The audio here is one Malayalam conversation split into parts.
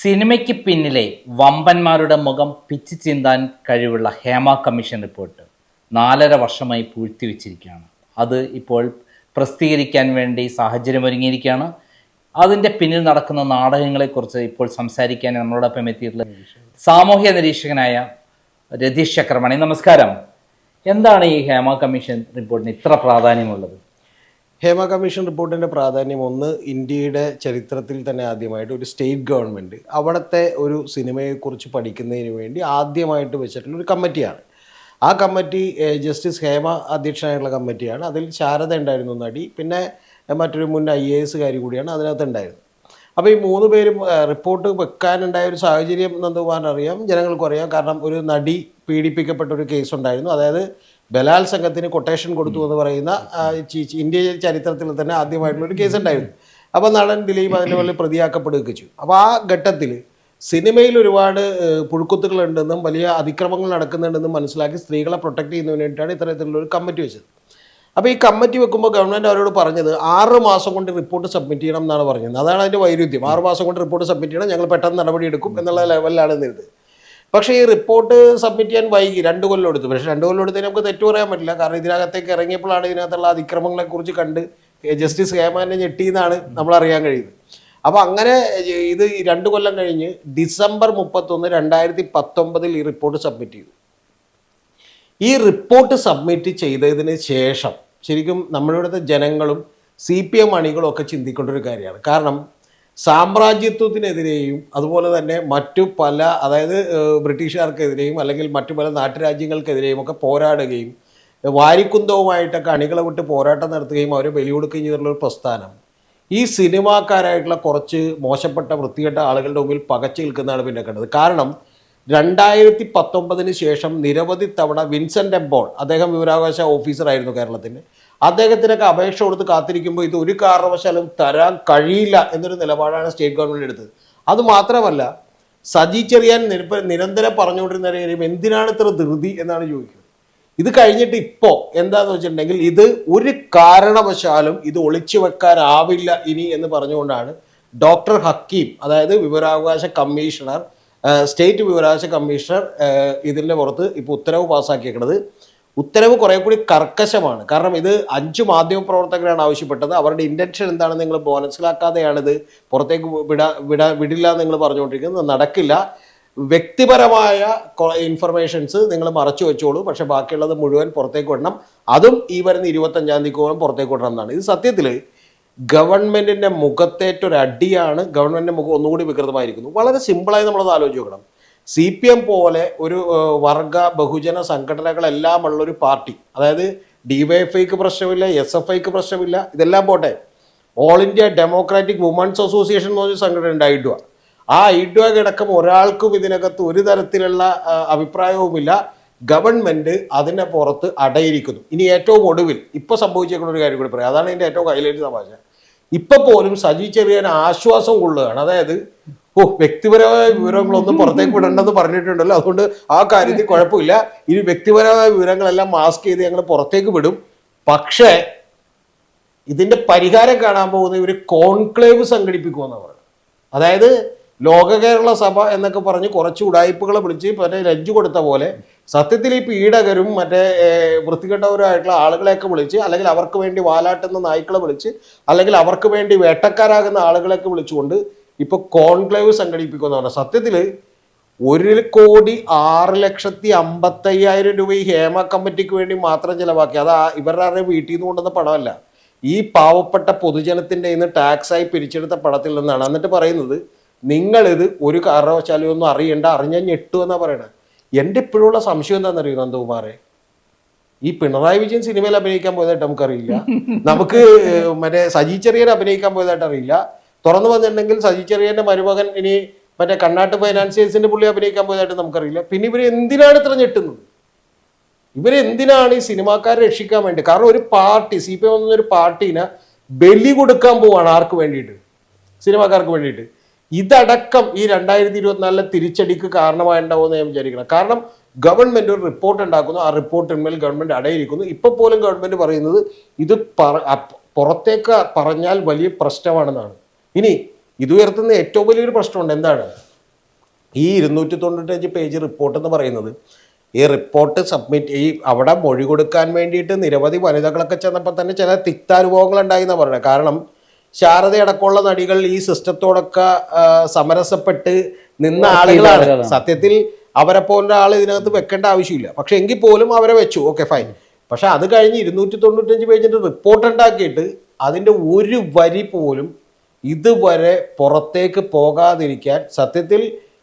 സിനിമയ്ക്ക് പിന്നിലെ വമ്പന്മാരുടെ മുഖം പിച്ചു ചീന്താൻ കഴിവുള്ള ഹേമ കമ്മീഷൻ റിപ്പോർട്ട്. നാലര വർഷമായി പൂഴ്ത്തിവെച്ചിരിക്കുകയാണ്. അത് ഇപ്പോൾ പ്രസിദ്ധീകരിക്കാൻ വേണ്ടി സാഹചര്യം ഒരുങ്ങിയിരിക്കുകയാണ് അതിന്റെ പിന്നിൽ നടക്കുന്ന നാടകങ്ങളെക്കുറിച്ച് ഇപ്പോൾ സംസാരിക്കാൻ നമ്മളോടൊപ്പം എത്തിയിട്ടുള്ള സാമൂഹ്യ നിരീക്ഷകനായ രതീഷ് ചക്രമണി. നമസ്കാരം. എന്താണ് ഈ ഹേമ കമ്മീഷൻ റിപ്പോർട്ടിന് ഇത്ര പ്രാധാന്യമുള്ളത്? ഹേമ കമ്മീഷൻ റിപ്പോർട്ടിന്റെ പ്രാധാന്യം ഒന്ന് ഇന്ത്യയുടെ ചരിത്രത്തിൽ തന്നെ ആദ്യമായിട്ട് ഒരു സ്റ്റേറ്റ് ഗവൺമെന്റ് അവിടുത്തെ ഒരു സിനിമയെക്കുറിച്ച് പഠിക്കുന്നതിന് വേണ്ടി ആദ്യമായിട്ട് വെച്ചിട്ടുള്ള ഒരു കമ്മിറ്റിയാണ്. ആ കമ്മിറ്റി ജസ്റ്റിസ് ഹേമ അധ്യക്ഷനായിട്ടുള്ള കമ്മിറ്റിയാണ്. അതിൽ ശാരദ ഉണ്ടായിരുന്നു നടി പിന്നെ മറ്റൊരു മുൻ ഐ എ എസുകാരി കൂടിയാണ് അതിനകത്ത് ഉണ്ടായിരുന്നത്. അപ്പോൾ ഈ മൂന്ന് പേരും റിപ്പോർട്ട് വെക്കാനുണ്ടായ ഒരു സാഹചര്യം നന്ദകുമാറിന് അറിയാം ജനങ്ങൾക്കും അറിയാം കാരണം ഒരു നടി പീഡിപ്പിക്കപ്പെട്ട ഒരു കേസ് ഉണ്ടായിരുന്നു അതായത് ബലാത്സംഗത്തിന് കൊട്ടേഷൻ കൊടുത്തു എന്ന് പറയുന്ന ഇന്ത്യ ചരിത്രത്തിൽ തന്നെ ആദ്യമായിട്ടുള്ളൊരു കേസ് ഉണ്ടായിരുന്നു. അപ്പോൾ നടൻ ദിലീപ് അതിന്റെ മുകളിൽ പ്രതിയാക്കപ്പെടുകയൊക്കെ ചെയ്തു. അപ്പോൾ ആ ഘട്ടത്തിൽ സിനിമയിൽ ഒരുപാട് പുഴുക്കുത്തുകളുണ്ടെന്നും വലിയ അതിക്രമങ്ങൾ നടക്കുന്നുണ്ടെന്നും മനസ്സിലാക്കി സ്ത്രീകളെ പ്രൊട്ടക്ട് ചെയ്യുന്നതിന് വേണ്ടിയിട്ടാണ് ഇത്തരത്തിലുള്ള ഒരു കമ്മിറ്റി വെച്ചത്. അപ്പോൾ ഈ കമ്മിറ്റി വെക്കുമ്പോൾ ഗവൺമെന്റ് അവരോട് പറഞ്ഞത് ആറ് മാസം കൊണ്ട് റിപ്പോർട്ട് സബ്മിറ്റ് ചെയ്യണം എന്നാണ് പറഞ്ഞത്. അതാണ് അതിന്റെ വൈരുദ്ധ്യം. ആറ് മാസം കൊണ്ട് റിപ്പോർട്ട് സബ്മിറ്റ് ചെയ്യണം ഞങ്ങൾ പെട്ടെന്ന് നടപടി എടുക്കും എന്നുള്ള ലെവലിലാണ് നിന്നത് പക്ഷേ ഈ റിപ്പോർട്ട് സബ്മിറ്റ് ചെയ്യാൻ വൈകി. രണ്ട് കൊല്ലം എടുത്തു. പക്ഷേ രണ്ട് കൊല്ലം എടുത്തതിന് നമുക്ക് തെറ്റു പറയാൻ പറ്റില്ല. കാരണം ഇതിനകത്തേക്ക് ഇറങ്ങിയപ്പോഴാണ് ഇതിനകത്തുള്ള അതിക്രമങ്ങളെ കുറിച്ച് കണ്ട് ജസ്റ്റിസ് ഹേമാനെ ഞെട്ടിയെന്നാണ് നമ്മൾ അറിയാൻ കഴിയുന്നത്. അപ്പോൾ അങ്ങനെ ഇത് രണ്ട് കൊല്ലം കഴിഞ്ഞ് ഡിസംബർ മുപ്പത്തൊന്ന് രണ്ടായിരത്തി പത്തൊമ്പതിൽ ഈ റിപ്പോർട്ട് സബ്മിറ്റ് ചെയ്തു. ഈ റിപ്പോർട്ട് സബ്മിറ്റ് ചെയ്തതിന് ശേഷം ശരിക്കും നമ്മളിവിടുത്തെ ജനങ്ങളും സി പി എം അണികളും ഒക്കെ ചിന്തിക്കേണ്ട ഒരു കാര്യമാണ്. കാരണം സാമ്രാജ്യത്വത്തിനെതിരെയും അതുപോലെ തന്നെ മറ്റു പല അതായത് ബ്രിട്ടീഷുകാർക്കെതിരെയും അല്ലെങ്കിൽ മറ്റു പല നാട്ടുരാജ്യങ്ങൾക്കെതിരെയും ഒക്കെ പോരാടുകയും വാരിക്കുന്തവുമായിട്ടൊക്കെ അണികളെ വിട്ട് പോരാട്ടം നടത്തുകയും അവരെ ബലികൊടുക്കുകയും ചെയ്തിട്ടുള്ള ഒരു പ്രസ്ഥാനം. ഈ സിനിമാക്കാരായിട്ടുള്ള കുറച്ച് മോശപ്പെട്ട വൃത്തികെട്ട ആളുകളുടെ മുമ്പിൽ പകച്ചു നിൽക്കുന്നതാണ് പിന്നെ കണ്ടത് കാരണം രണ്ടായിരത്തി പത്തൊമ്പതിന് ശേഷം നിരവധി തവണ വിൻസെന്റ് എംബോൾ അദ്ദേഹം വിവരാവകാശ ഓഫീസറായിരുന്നു കേരളത്തിന് അദ്ദേഹത്തിനൊക്കെ അപേക്ഷ കൊടുത്ത് കാത്തിരിക്കുമ്പോൾ ഇത് ഒരു കാരണവശാലും തരാൻ കഴിയില്ല എന്നൊരു നിലപാടാണ് സ്റ്റേറ്റ് ഗവൺമെന്റ് എടുത്തത്. അത് മാത്രമല്ല സജി ചെറിയാൻ നിരന്തരം പറഞ്ഞുകൊണ്ടിരുന്ന കാര്യം എന്തിനാണ് ഇത്ര ധൃതി എന്നാണ് ചോദിക്കുന്നത്. ഇത് കഴിഞ്ഞിട്ട് ഇപ്പോൾ എന്താന്ന് വെച്ചിട്ടുണ്ടെങ്കിൽ ഇത് ഒരു കാരണവശാലും ഇത് ഒളിച്ചു വെക്കാനാവില്ല ഇനി എന്ന് പറഞ്ഞുകൊണ്ടാണ് ഡോക്ടർ ഹക്കീം അതായത് വിവരാവകാശ കമ്മീഷണർ സ്റ്റേറ്റ് വിവരാവകാശ കമ്മീഷണർ ഇതിന്റെ പുറത്ത് ഇപ്പോൾ ഉത്തരവ് പാസ്സാക്കിയേക്കുന്നത് ഉത്തരവ് കുറെ കൂടി കർക്കശമാണ്. കാരണം ഇത് അഞ്ച് മാധ്യമ പ്രവർത്തകരാണ് ആവശ്യപ്പെട്ടത്. അവരുടെ ഇന്റൻഷൻ എന്താണെന്ന് നിങ്ങൾ മനസ്സിലാക്കാതെയാണിത്. പുറത്തേക്ക് വിടാ വിടാ വിടില്ല എന്ന് നിങ്ങൾ പറഞ്ഞുകൊണ്ടിരിക്കുന്നത്. നടക്കില്ല. വ്യക്തിപരമായ ഇൻഫർമേഷൻസ് നിങ്ങൾ മറച്ചു വെച്ചോളൂ. പക്ഷെ ബാക്കിയുള്ളത് മുഴുവൻ പുറത്തേക്ക് വിടണം. അതും ഈ വരുന്ന ഇരുപത്തഞ്ചാം തീയതിക്കോളം പുറത്തേക്ക് വിടണം എന്നാണ്. ഇത് സത്യത്തിൽ ഗവൺമെന്റിന്റെ മുഖത്തേറ്റൊരു അടിയാണ് ഗവൺമെന്റിന്റെ മുഖം ഒന്നുകൂടി വികൃതമായിരിക്കുന്നു. വളരെ സിമ്പിളായി നമ്മളത് ആലോചിച്ച് നോക്കണം. സി പി എം പോലെ ഒരു വർഗ ബഹുജന സംഘടനകളെല്ലാം ഉള്ളൊരു പാർട്ടി അതായത് ഡിവൈഎഫ്ഐക്ക് പ്രശ്നമില്ല എസ് എഫ് ഐക്ക് പ്രശ്നമില്ല ഇതെല്ലാം പോട്ടെ. All India democratic women's association എന്ന് പറഞ്ഞ സംഘടന ഉണ്ട് ഐഡ്വ. ആ ഐഡ്വകടക്കം ഒരാൾക്കും ഇതിനകത്ത് ഒരു തരത്തിലുള്ള അഭിപ്രായവുമില്ല. ഗവൺമെന്റ് അതിനെ പുറത്ത് അടയിരിക്കുന്നു. ഇനി ഏറ്റവും ഒടുവിൽ ഇപ്പോൾ സംഭവിച്ചേക്കുന്ന ഒരു കാര്യം കൂടി പറയാം. അതാണ് ഇതിന്റെ ഏറ്റവും ഹൈലൈറ്റ് തമാശ. ഇപ്പൊ പോലും സജി ചെറിയാൻ ആശ്വാസം കൊള്ളുകയാണ്. അതായത് ഓ വ്യക്തിപരമായ വിവരങ്ങളൊന്നും പുറത്തേക്ക് വിടണ്ടെന്ന് പറഞ്ഞിട്ടുണ്ടല്ലോ. അതുകൊണ്ട് ആ കാര്യത്തിൽ കുഴപ്പമില്ല. ഇനി വ്യക്തിപരമായ വിവരങ്ങളെല്ലാം മാസ്ക് ചെയ്ത് ഞങ്ങൾ പുറത്തേക്ക് വിടും. പക്ഷേ ഇതിന്റെ പരിഹാരം കാണാൻ പോകുന്ന ഇവർ കോൺക്ലേവ് സംഘടിപ്പിക്കുമെന്നാണ് പറയുന്നത്. അതായത് ലോക കേരള സഭ എന്നൊക്കെ പറഞ്ഞ് കുറച്ച് ഉടായ്പകളെ വിളിച്ച് പിന്നെ ലഞ്ച് കൊടുത്ത പോലെ സത്യത്തിൽ ഈ പീഡകരും മറ്റേ വൃത്തികെട്ടവരുമായിട്ടുള്ള ആളുകളെയൊക്കെ വിളിച്ച് അല്ലെങ്കിൽ അവർക്ക് വേണ്ടി വാലാട്ടുന്ന നായ്ക്കളെ വിളിച്ച് അല്ലെങ്കിൽ അവർക്ക് വേണ്ടി വേട്ടക്കാരാകുന്ന ആളുകളെയൊക്കെ വിളിച്ചുകൊണ്ട് ഇപ്പൊ കോൺക്ലേവ് സംഘടിപ്പിക്കുന്നതാണ് സത്യത്തിൽ ഒരു കോടി ആറ് ലക്ഷത്തി അമ്പത്തയ്യായിരം രൂപ ഈ ഹേമ കമ്മിറ്റിക്ക് വേണ്ടി മാത്രം ചിലവാക്കി. അത് ഇവരുടെ ആരുടെ വീട്ടിൽ നിന്ന് കൊണ്ടുവന്ന പണമല്ല. ഈ പാവപ്പെട്ട പൊതുജനത്തിന്റെ ഇന്ന് ആയി പിരിച്ചെടുത്ത പണത്തിൽ നിന്നാണ്. എന്നിട്ട് പറയുന്നത് നിങ്ങളിത് ഒരു കാരണവശാലും ഒന്നും അറിയണ്ട അറിഞ്ഞാൽ ഞെട്ടു എന്നാണ് പറയണത് എന്റെ ഇപ്പോഴുള്ള സംശയം എന്താണെന്നറിയോ നന്ദകുമാറെ? ഈ പിണറായി വിജയൻ സിനിമയിൽ അഭിനയിക്കാൻ പോയതായിട്ട് നമുക്കറിയില്ല. നമുക്ക് മറ്റേ സജി ചെറിയൻ അഭിനയിക്കാൻ പോയതായിട്ട് അറിയില്ല. തുറന്നു വന്നിട്ടുണ്ടെങ്കിൽ സജി ചെറിയന്റെ മരുമകൻ ഇനി മറ്റേ കണ്ണാട്ട് ഫൈനാൻസിയേഴ്സിന്റെ പുള്ളി അഭിനയിക്കാൻ പോയതായിട്ട് നമുക്കറിയില്ല. പിന്നെ ഇവർ എന്തിനാണ് ഇത്ര ഞെട്ടുന്നത്? ഇവരെന്തിനാണ് ഈ സിനിമാക്കാരെ രക്ഷിക്കാൻ വേണ്ടി? കാരണം ഒരു പാർട്ടി സി പി എം എന്നൊരു പാർട്ടീനെ ബലി കൊടുക്കാൻ പോവാണ് ആർക്ക് വേണ്ടിയിട്ട്? സിനിമാക്കാർക്ക് വേണ്ടിയിട്ട്. ഇതടക്കം ഈ രണ്ടായിരത്തി ഇരുപത്തിനാലിലെ തിരിച്ചടിക്ക് കാരണമായിട്ടുണ്ടാവുമെന്ന് ഞാൻ വിചാരിക്കണം കാരണം ഗവൺമെന്റ് ഒരു റിപ്പോർട്ട് ഉണ്ടാക്കുന്നു ആ റിപ്പോർട്ടിന്മേൽ ഗവൺമെന്റ് അടയിരിക്കുന്നു. ഇപ്പൊ പോലും ഗവൺമെന്റ് പറയുന്നത് ഇത് പറ- പുറത്തേക്ക് പറഞ്ഞാൽ വലിയ പ്രശ്നമാണെന്നാണ്. ഇനി ഇത് ഉയർത്തുന്ന ഏറ്റവും വലിയൊരു പ്രശ്നമുണ്ട് എന്താണ്? ഈ ഇരുന്നൂറ്റി തൊണ്ണൂറ്റഞ്ച് പേജ് റിപ്പോർട്ട് എന്ന് പറയുന്നത് ഈ റിപ്പോർട്ട് സബ്മിറ്റ് ഈ അവിടെ മൊഴി കൊടുക്കാൻ വേണ്ടിയിട്ട് നിരവധി വനിതകളൊക്കെ ചെന്നപ്പോൾ തന്നെ ചില തിക്താനുഭവങ്ങൾ ഉണ്ടായി എന്നാണ് പറയുന്നത്. കാരണം ശാരദയടക്കമുള്ള നടികൾ ഈ സിസ്റ്റത്തോടൊക്കെ സമരസപ്പെട്ട് നിന്ന ആളുകളാണ്. സത്യത്തിൽ അവരെ പോലെ ആൾ ഇതിനകത്ത് വെക്കേണ്ട ആവശ്യമില്ല. പക്ഷെ എങ്കിൽ പോലും അവരെ വെച്ചു. Okay fine. പക്ഷെ അത് കഴിഞ്ഞ് ഇരുന്നൂറ്റി തൊണ്ണൂറ്റഞ്ച് പേജിന്റെ റിപ്പോർട്ട് ഉണ്ടാക്കിയിട്ട് അതിന്റെ ഒരു വരി പോലും ഇതുവരെ പുറത്തേക്ക് പോകാതിരിക്കാൻ സത്യത്തിൽ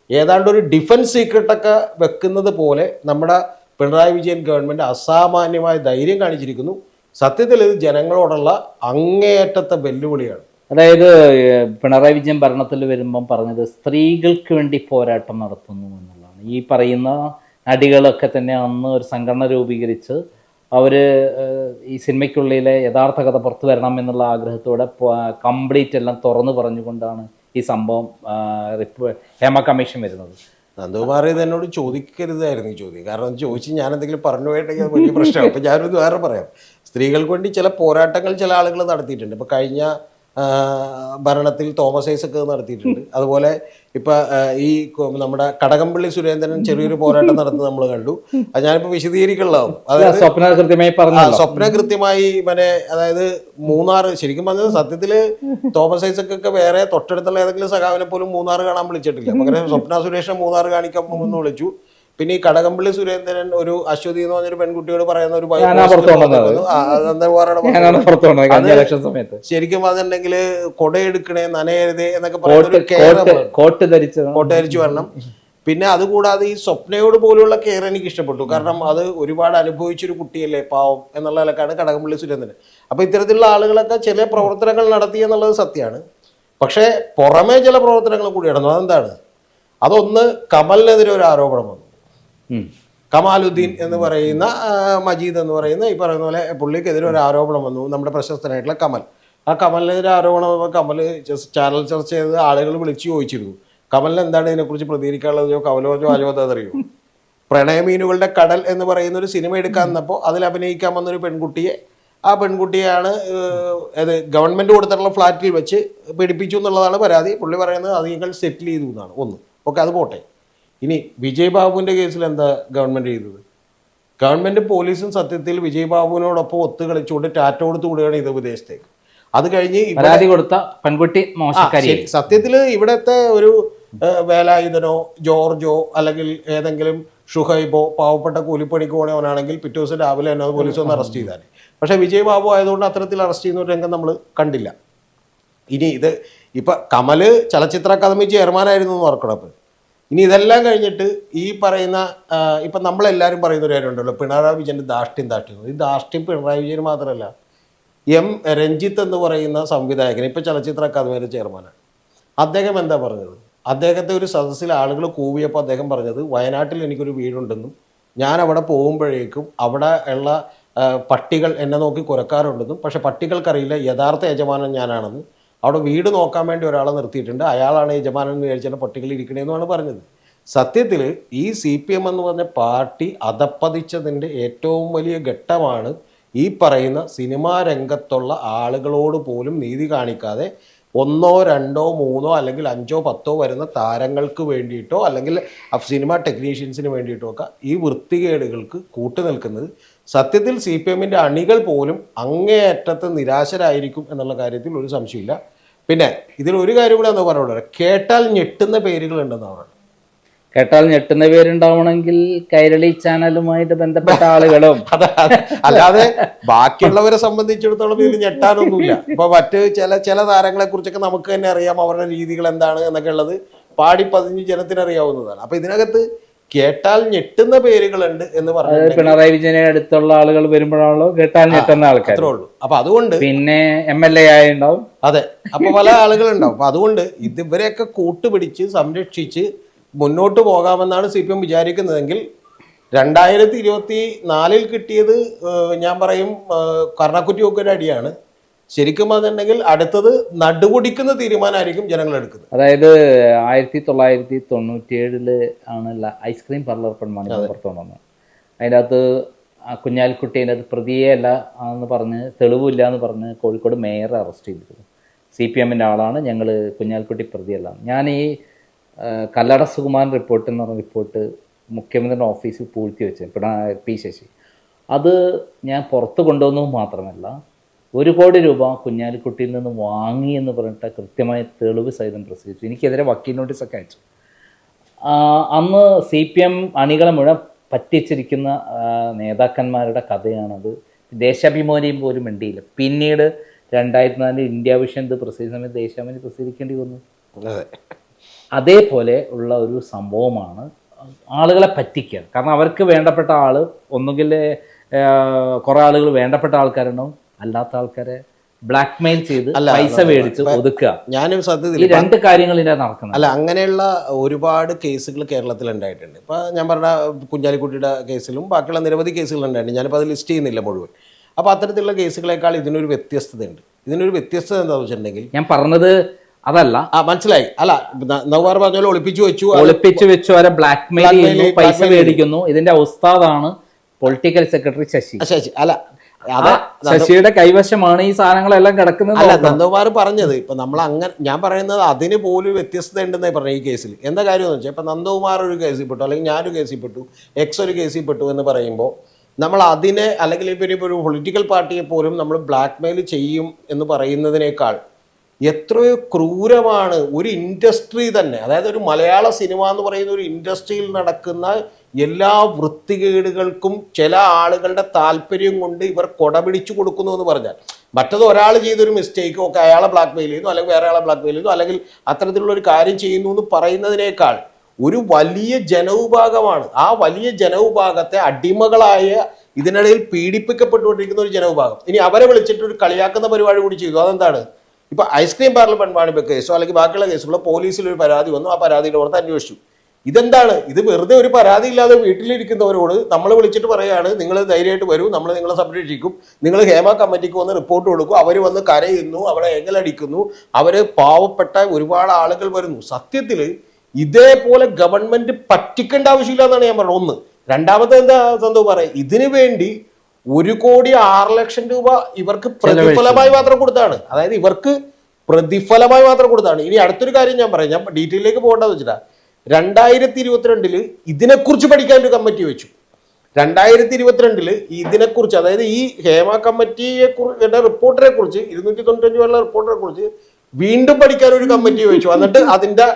ഏതാണ്ട് ഒരു ഡിഫൻസ് സീക്രട്ടൊക്കെ വെക്കുന്നത് പോലെ നമ്മുടെ പിണറായി വിജയൻ ഗവൺമെന്റ് അസാമാന്യമായ ധൈര്യം കാണിച്ചിരിക്കുന്നു. സത്യത്തിൽ ഇത് ജനങ്ങളോടുള്ള അങ്ങേയറ്റത്തെ വെല്ലുവിളിയാണ്. അതായത് പിണറായി വിജയൻ ഭരണത്തിൽ വരുമ്പം പറഞ്ഞത് സ്ത്രീകൾക്ക് വേണ്ടി പോരാട്ടം നടത്തുന്നു എന്നുള്ളതാണ്. ഈ പറയുന്ന നടികളൊക്കെ തന്നെ അന്ന് ഒരു സംഘടന രൂപീകരിച്ച് അവർ ഈ സിനിമയ്ക്കുള്ളിലെ യഥാർത്ഥ കഥ പുറത്തു വരണം എന്നുള്ള ആഗ്രഹത്തോടെ കംപ്ലീറ്റ് എല്ലാം തുറന്നു പറഞ്ഞുകൊണ്ടാണ് ഈ സംഭവം ഹേമ കമ്മീഷൻ വരുന്നത്. നന്ദകുമാർ ഇത് എന്നോട് ചോദിക്കരുതായിരുന്നു ചോദ്യം. കാരണം ചോദിച്ച് ഞാൻ എന്തെങ്കിലും പറഞ്ഞു പോയിട്ടുണ്ടെങ്കിൽ വലിയ പ്രശ്നമാണ് അപ്പം ഞാനൊരു വേറെ പറയാം. സ്ത്രീകൾക്ക് വേണ്ടി ചില പോരാട്ടങ്ങൾ ചില ആളുകൾ നടത്തിയിട്ടുണ്ട്. ഇപ്പം കഴിഞ്ഞ ഭരണത്തിൽ തോമസ് ഐസക്ക് നടത്തിയിട്ടുണ്ട്. അതുപോലെ ഇപ്പൊ ഈ നമ്മുടെ കടകംപള്ളി സുരേന്ദ്രൻ ചെറിയൊരു പോരാട്ടം നടത്തുന്നത് നമ്മൾ കണ്ടു. അത് ഞാനിപ്പോൾ വിശദീകരിക്കുള്ളതാണ് അതായത് സ്വപ്ന കൃത്യമായി പറഞ്ഞു സ്വപ്ന കൃത്യമായി മറ്റേ അതായത് മൂന്നാർ ശരിക്കും പറഞ്ഞത് സത്യത്തിൽ തോമസ് ഐസക്കൊക്കെ വേറെ തൊട്ടടുത്തുള്ള ഏതെങ്കിലും സഖാവിനെ പോലും മൂന്നാർ കാണാൻ വിളിച്ചിട്ടില്ല. പകരം സ്വപ്ന സുരേഷിനെ മൂന്നാർ കാണിക്കാൻ പോകുമെന്ന് വിളിച്ചു. പിന്നെ ഈ കടകംപള്ളി സുരേന്ദ്രൻ ഒരു അശ്വതി എന്ന് പറഞ്ഞൊരു പെൺകുട്ടിയോട് പറയുന്ന ഒരു ശരിക്കും പറഞ്ഞിട്ടുണ്ടെങ്കിൽ കൊടയെടുക്കണേ നനയരുതേ എന്നൊക്കെ പറയുന്ന കോട്ട് ധരിച്ച് വരണം. പിന്നെ അതുകൂടാതെ ഈ സ്വപ്നയോട് പോലുള്ള കെയർ എനിക്ക് ഇഷ്ടപ്പെട്ടു. കാരണം അത് ഒരുപാട് അനുഭവിച്ചൊരു കുട്ടിയല്ലേ പാവം എന്നുള്ള നിലക്കാണ് കടകംപള്ളി സുരേന്ദ്രൻ. അപ്പൊ ഇത്തരത്തിലുള്ള ആളുകളൊക്കെ ചില പ്രവർത്തനങ്ങൾ നടത്തി എന്നുള്ളത് സത്യമാണ്. പക്ഷേ പുറമേ ചില പ്രവർത്തനങ്ങൾ കൂടി നടന്നു. അതെന്താണ്? അതൊന്ന് കമലിനെതിരെ ഒരു ആരോപണം വന്നു. കമാലുദ്ദീൻ എന്ന് പറയുന്ന മജീദ് എന്ന് പറയുന്ന ഈ പറയുന്ന പോലെ പുള്ളിക്കെതിരെ ഒരു ആരോപണം വന്നു നമ്മുടെ പ്രശസ്തനായിട്ടുള്ള കമൽ. ആ കമലിനെതിരെ ആരോപണം കമൽ ചാനൽ ചർച്ച ചെയ്ത് ആളുകൾ വിളിച്ചു ചോദിച്ചിരുന്നു. കമലിന് എന്താണ് ഇതിനെക്കുറിച്ച് പ്രതികരിക്കാനുള്ളതോ? കമലോജോ ആലോചന അറിയോ? പ്രണയമീനുകളുടെ കടൽ എന്ന് പറയുന്ന ഒരു സിനിമ എടുക്കാൻ വന്നപ്പോൾ അതിൽ അഭിനയിക്കാൻ വന്നൊരു പെൺകുട്ടിയെ ആ പെൺകുട്ടിയാണ് അത് ഗവൺമെന്റ് കൊടുത്തിട്ടുള്ള ഫ്ലാറ്റിൽ വെച്ച് പീഡിപ്പിച്ചു എന്നുള്ളതാണ് പരാതി. പുള്ളി പറയുന്നത് അത് നിങ്ങൾ സെറ്റിൽ ചെയ്തു എന്നാണ്. ഒന്ന്. ഓക്കെ അത് പോട്ടെ. ഇനി വിജയ് ബാബുവിന്റെ കേസിൽ എന്താ ഗവൺമെന്റ് ചെയ്തത്? ഗവൺമെന്റ് പോലീസും സത്യത്തിൽ വിജയ് ബാബുവിനോടൊപ്പം ഒത്തു കളിച്ചുകൊണ്ട് ടാറ്റ കൊടുത്തു വിടുകയാണ് ഇത് വിദേശത്തേക്ക്. അത് കഴിഞ്ഞ് പരാതി കൊടുത്ത പെൺകുട്ടി സത്യത്തിൽ മോശക്കാരി. ഇവിടത്തെ ഒരു വേലായുധനോ ജോർജോ അല്ലെങ്കിൽ ഏതെങ്കിലും ഷുഹൈബോ പാവപ്പെട്ട കൂലിപ്പണിക്ക് പോണവനാണെങ്കിൽ പിറ്റേ ദിവസം രാവിലെ തന്നെ പോലീസ് ഒന്ന് അറസ്റ്റ് ചെയ്താൽ പക്ഷെ വിജയ് ബാബു ആയതുകൊണ്ട് അത്തരത്തിൽ അറസ്റ്റ് ചെയ്യുന്ന ഒരു രംഗം നമ്മൾ കണ്ടില്ല. ഇനി ഇത് ഇപ്പൊ കമൽ ചലച്ചിത്ര അക്കാദമി ചെയർമാനായിരുന്നു എന്ന് ഓർക്കണം ഇനി ഇതെല്ലാം കഴിഞ്ഞിട്ട് ഈ പറയുന്ന ഇപ്പം നമ്മളെല്ലാവരും പറയുന്ന ഒരു കാര്യമുണ്ടല്ലോ. പിണറായി വിജയന്റെ ദാഷ്ട്യം ദാഷ്ട്യം ഈ ദാഷ്ട്യം പിണറായി വിജയൻ മാത്രമല്ല എം രഞ്ജിത്ത് എന്ന് പറയുന്ന സംവിധായകൻ ഇപ്പോൾ ചലച്ചിത്ര അക്കാദമിയുടെ ചെയർമാനാണ്. അദ്ദേഹം എന്താ പറഞ്ഞത്? അദ്ദേഹത്തെ ഒരു സദസ്സിൽ ആളുകൾ കൂവിയപ്പോൾ അദ്ദേഹം പറഞ്ഞത് വയനാട്ടിൽ എനിക്കൊരു വീടുണ്ടെന്നും ഞാൻ അവിടെ പോകുമ്പോഴേക്കും അവിടെ ഉള്ള പട്ടികൾ എന്നെ നോക്കി കുരക്കാറുണ്ടെന്നും പക്ഷേ പട്ടികൾക്കറിയില്ല യഥാർത്ഥ യജമാനൻ ഞാനാണെന്ന് അവിടെ വീട് നോക്കാൻ വേണ്ടി ഒരാളെ നിർത്തിയിട്ടുണ്ട്. അയാളാണ് യജമാനൻ വിചാരിച്ചാൽ പട്ടികൾ ഇരിക്കണേന്നാണ് പറഞ്ഞത്. സത്യത്തിൽ ഈ സി പി എം എന്ന് പറഞ്ഞ പാർട്ടി അതപ്പതിച്ചതിന്റെ ഏറ്റവും വലിയ ഘട്ടമാണ് ഈ പറയുന്ന സിനിമാ രംഗത്തുള്ള ആളുകളോട് പോലും നീതി കാണിക്കാതെ ഒന്നോ രണ്ടോ മൂന്നോ അല്ലെങ്കിൽ അഞ്ചോ പത്തോ വരുന്ന താരങ്ങൾക്ക് വേണ്ടിയിട്ടോ അല്ലെങ്കിൽ സിനിമ ടെക്നീഷ്യൻസിന് വേണ്ടിയിട്ടോ ഒക്കെ ഈ വൃത്തികേടുകൾക്ക് കൂട്ടു നിൽക്കുന്നത് സത്യത്തിൽ സി പി എമ്മിന്റെ അണികൾ പോലും അങ്ങേയറ്റത്ത് നിരാശരായിരിക്കും എന്നുള്ള കാര്യത്തിൽ ഒരു സംശയമില്ല പിന്നെ ഇതിൽ ഒരു കാര്യം കൂടെ എന്താ പറഞ്ഞോളൂ. കേട്ടാൽ ഞെട്ടുന്ന പേരുകൾ ഉണ്ടെന്നാണ്. കേട്ടാൽ ഞെട്ടുന്ന പേരുണ്ടാവണമെങ്കിൽ കൈരളി ചാനലുമായിട്ട് ബന്ധപ്പെട്ട ആളുകളും. അല്ലാതെ ബാക്കിയുള്ളവരെ സംബന്ധിച്ചിടത്തോളം ഇത് ഞെട്ടാനൊന്നുമില്ല. ഇപ്പൊ മറ്റ് ചില ചില താരങ്ങളെ കുറിച്ചൊക്കെ നമുക്ക് തന്നെ അറിയാം അവരുടെ രീതികൾ എന്താണ് എന്നൊക്കെ ഉള്ളത് പാടി പതിഞ്ഞ് ജനത്തിനറിയാവുന്നതാണ്. അപ്പൊ ഇതിനകത്ത് കേട്ടാൽ ഞെട്ടുന്ന പേരുകളുണ്ട് എന്ന് പറഞ്ഞത് പിണറായി വിജയനെ അടുത്തുള്ള ആളുകൾ വരുമ്പോഴാണല്ലോ കേട്ടാൽ ഞെട്ടുന്ന ആൾക്കാർ അത്രേ ഉള്ളൂ. അപ്പൊ അതുകൊണ്ട് പിന്നെ എം എൽ എ ആയുണ്ടാവും അതെ. അപ്പൊ പല ആളുകളുണ്ടാവും. അപ്പൊ അതുകൊണ്ട് ഇത് ഇവരെയൊക്കെ കൂട്ടുപിടിച്ച് സംരക്ഷിച്ച് മുന്നോട്ട് പോകാമെന്നാണ് സി പി എം വിചാരിക്കുന്നതെങ്കിൽ രണ്ടായിരത്തി ഇരുപത്തി നാലിൽ കിട്ടിയത് ഞാൻ പറയും കർണക്കുറ്റി ഒരു അടിയാണ് ശരിക്കും അതുണ്ടെങ്കിൽ അടുത്തത് നടുപൊടിക്കുന്ന തീരുമാനമായിരിക്കും ജനങ്ങൾ എടുക്കുന്നത്. അതായത് ആയിരത്തി തൊള്ളായിരത്തി തൊണ്ണൂറ്റിയേഴിൽ ആണ് ഐസ്ക്രീം പാർലർ പെൺമാണി പുറത്തു വന്നത്. അതിന്റെ അകത്ത് ആ കുഞ്ഞാലിക്കുട്ടി അതിന്റെ അകത്ത് പ്രതിയേ അല്ല എന്ന് പറഞ്ഞ് തെളിവില്ല എന്ന് പറഞ്ഞ് കോഴിക്കോട് മേയർ അറസ്റ്റ് ചെയ്തിരുന്നു. സി പി എമ്മിന്റെ ആളാണ് ഞങ്ങൾ കുഞ്ഞാലിക്കുട്ടി പ്രതിയല്ല ഞാൻ ഈ കല്ലട സുകുമാരൻ റിപ്പോർട്ട് എന്ന് പറഞ്ഞ റിപ്പോർട്ട് മുഖ്യമന്ത്രിയുടെ ഓഫീസിൽ പൂഴ്ത്തി വെച്ചത് പിണ പി ശശി. അത് ഞാൻ പുറത്ത് കൊണ്ടുവന്നു മാത്രമല്ല ഒരു കോടി രൂപ കുഞ്ഞാലിക്കുട്ടിയിൽ നിന്ന് വാങ്ങി എന്ന് പറഞ്ഞിട്ട് കൃത്യമായ തെളിവ് സഹിതം പ്രസിദ്ധീകരിച്ചു. എനിക്കെതിരെ വക്കീൽ നോട്ടീസൊക്കെ അയച്ചു. അന്ന് സി പി എം അണികളെ മുഴുവൻ പറ്റിച്ചിരിക്കുന്ന നേതാക്കന്മാരുടെ കഥയാണത്. ദേശാഭിമാനിയും പോലും മിണ്ടിയില്ല. പിന്നീട് രണ്ടായിരത്തി നാലിൽ ഇന്ത്യ വിഷൻ ഇത് പ്രസിദ്ധ സമയത്ത് ദേശാഭിമാനി പ്രസിദ്ധീകരിക്കേണ്ടി വന്നു. അതെ. അതേപോലെ ഉള്ള ഒരു സംഭവമാണ് ആളുകളെ പറ്റിക്കുക. കാരണം അവർക്ക് വേണ്ടപ്പെട്ട ആൾ ഒന്നുകിൽ കുറേ ആളുകൾ വേണ്ടപ്പെട്ട ആൾക്കാരുണ്ടാവും. അല്ലാത്ത ആൾക്കാരെ ബ്ലാക്ക് മെയിൽ ചെയ്ത് പൈസ മേടിച്ച് ഒതുക്കുക. ഞാനും ഈ സത്യത്തിൽ രണ്ട് കാര്യങ്ങൾ ഇതിനകത്ത് നടക്കുന്നത്. അല്ല അങ്ങനെയുള്ള ഒരുപാട് കേസുകൾ കേരളത്തിൽ ഉണ്ടായിട്ടുണ്ട്. ഇപ്പൊ ഞാൻ പറഞ്ഞ കുഞ്ഞാലിക്കുട്ടിയുടെ കേസിലും ബാക്കിയുള്ള നിരവധി കേസുകൾ ഉണ്ടായിട്ടുണ്ട്. ഞാനിപ്പോൾ അത് ലിസ്റ്റ് ചെയ്യുന്നില്ല മുഴുവൻ. അപ്പോൾ അത്തരത്തിലുള്ള കേസുകളെക്കാൾ ഇതിനൊരു വ്യത്യസ്തതയുണ്ട്. ഇതിനൊരു വ്യത്യസ്തത എന്താ വെച്ചിട്ടുണ്ടെങ്കിൽ ഞാൻ പറഞ്ഞത് അതല്ല. ആ മനസ്സിലായി. അല്ല നവ്വാർ പറഞ്ഞ പോലെ ഒളിപ്പിച്ചു വെച്ചു ഒളിപ്പിച്ചു വെച്ചു അവരെ ബ്ലാക്ക് മെയിൽ പൈസ മേടിക്കുന്നു. ഇതിന്റെ ഉസ്താദാണ് പൊളിറ്റിക്കൽ സെക്രട്ടറി ശശി. ശശി. അല്ല ശശിയുടെ കൈവശമാണ് ഈ സാധനങ്ങളെല്ലാം കിടക്കുന്നത് അല്ല നന്ദകുമാർ പറഞ്ഞത് ഇപ്പൊ നമ്മൾ അങ്ങനെ ഞാൻ പറയുന്നത് അതിന് പോലും വ്യത്യസ്തത ഉണ്ടെന്നേ പറഞ്ഞു ഈ കേസിൽ. എന്താ കാര്യം എന്ന് വെച്ചാൽ ഇപ്പൊ നന്ദകുമാർ ഒരു കേസിൽ പെട്ടു അല്ലെങ്കിൽ ഞാനൊരു കേസിൽ പെട്ടു എക്സ് ഒരു കേസിൽ പെട്ടു എന്ന് പറയുമ്പോൾ നമ്മൾ അതിനെ അല്ലെങ്കിൽ ഇപ്പൊ ഒരു പൊളിറ്റിക്കൽ പാർട്ടിയെ പോലും നമ്മൾ ബ്ലാക്ക് മെയിൽ ചെയ്യും എന്ന് പറയുന്നതിനേക്കാൾ എത്രയോ ക്രൂരമാണ് ഒരു ഇൻഡസ്ട്രി തന്നെ. അതായത് ഒരു മലയാള സിനിമ എന്ന് പറയുന്ന ഒരു ഇൻഡസ്ട്രിയിൽ നടക്കുന്ന എല്ലാ വൃത്തികേടുകൾക്കും ചില ആളുകളുടെ താല്പര്യം കൊണ്ട് ഇവർ കൊടപിടിച്ചു കൊടുക്കുന്നു എന്ന് പറഞ്ഞാൽ മറ്റത് ഒരാൾ ചെയ്തൊരു മിസ്റ്റേക്ക് ഒക്കെ അയാളെ ബ്ലാക്ക് മെയിൽ ചെയ്യുന്നു അല്ലെങ്കിൽ വേറെ ആളെ ബ്ലാക്ക് മെയിൽ ചെയ്യുന്നു അല്ലെങ്കിൽ അത്തരത്തിലുള്ള ഒരു കാര്യം ചെയ്യുന്നു എന്ന് പറയുന്നതിനേക്കാൾ ഒരു വലിയ ജനവിഭാഗമാണ്. ആ വലിയ ജനവിഭാഗത്തെ അടിമകളായ ഇതിനിടയിൽ പീഡിപ്പിക്കപ്പെട്ടുകൊണ്ടിരിക്കുന്ന ഒരു ജനവിഭാഗം. ഇനി അവരെ വിളിച്ചിട്ട് ഒരു കളിയാക്കുന്ന പരിപാടി കൂടി ചെയ്തു. അതെന്താണ്? ഇപ്പൊ ഐസ്ക്രീം പാർലർ പെൺവാണിപ്പ കേസോ അല്ലെങ്കിൽ ബാക്കിയുള്ള കേസുകളോ പോലീസിൽ ഒരു പരാതി വന്നു. ആ പരാതിയുടെ പുറത്ത് അന്വേഷിച്ചു. ഇതെന്താണ്? ഇത് വെറുതെ ഒരു പരാതി ഇല്ലാതെ വീട്ടിലിരിക്കുന്നവരോട് നമ്മൾ വിളിച്ചിട്ട് പറയാണ് നിങ്ങൾ ധൈര്യമായിട്ട് വരൂ നമ്മൾ നിങ്ങളെ സംരക്ഷിക്കും. നിങ്ങൾ ഹേമ കമ്മിറ്റിക്ക് വന്ന് റിപ്പോർട്ട് കൊടുക്കും. അവർ വന്ന് കരയുന്നു അവരെ എങ്ങലടിക്കുന്നു. അവർ പാവപ്പെട്ട ഒരുപാട് ആളുകൾ വരുന്നു. സത്യത്തിൽ ഇതേപോലെ ഗവൺമെന്റ് പറ്റിക്കേണ്ട ആവശ്യമില്ല എന്നാണ് ഞാൻ പറഞ്ഞത്. ഒന്ന്. രണ്ടാമത്തെ എന്താ സന്തോ പറയാം? ഇതിനു വേണ്ടി ഒരു കോടി ആറ് ലക്ഷം രൂപ ഇവർക്ക് പ്രതിഫലമായി മാത്രം കൊടുത്താണ്. അതായത് ഇവർക്ക് പ്രതിഫലമായി മാത്രം കൊടുത്താണ്. ഇനി അടുത്തൊരു കാര്യം ഞാൻ പറയാം. ഞാൻ ഡീറ്റെയിലേക്ക് പോകേണ്ടതെന്ന് വെച്ചിട്ടാ. രണ്ടായിരത്തി ഇരുപത്തിരണ്ടിൽ ഇതിനെക്കുറിച്ച് പഠിക്കാൻ ഒരു കമ്മിറ്റി വെച്ചു. രണ്ടായിരത്തി ഇരുപത്തിരണ്ടിൽ ഇതിനെക്കുറിച്ച് അതായത് ഈ ഹേമ കമ്മിറ്റിയെ കുറിച്ച് റിപ്പോർട്ടറെ കുറിച്ച് ഇരുന്നൂറ്റി തൊണ്ണൂറ്റഞ്ച് പേരുടെ റിപ്പോർട്ടിനെ കുറിച്ച് വീണ്ടും പഠിക്കാൻ ഒരു കമ്മിറ്റി വെച്ചു. എന്നിട്ട് അതിന്റെ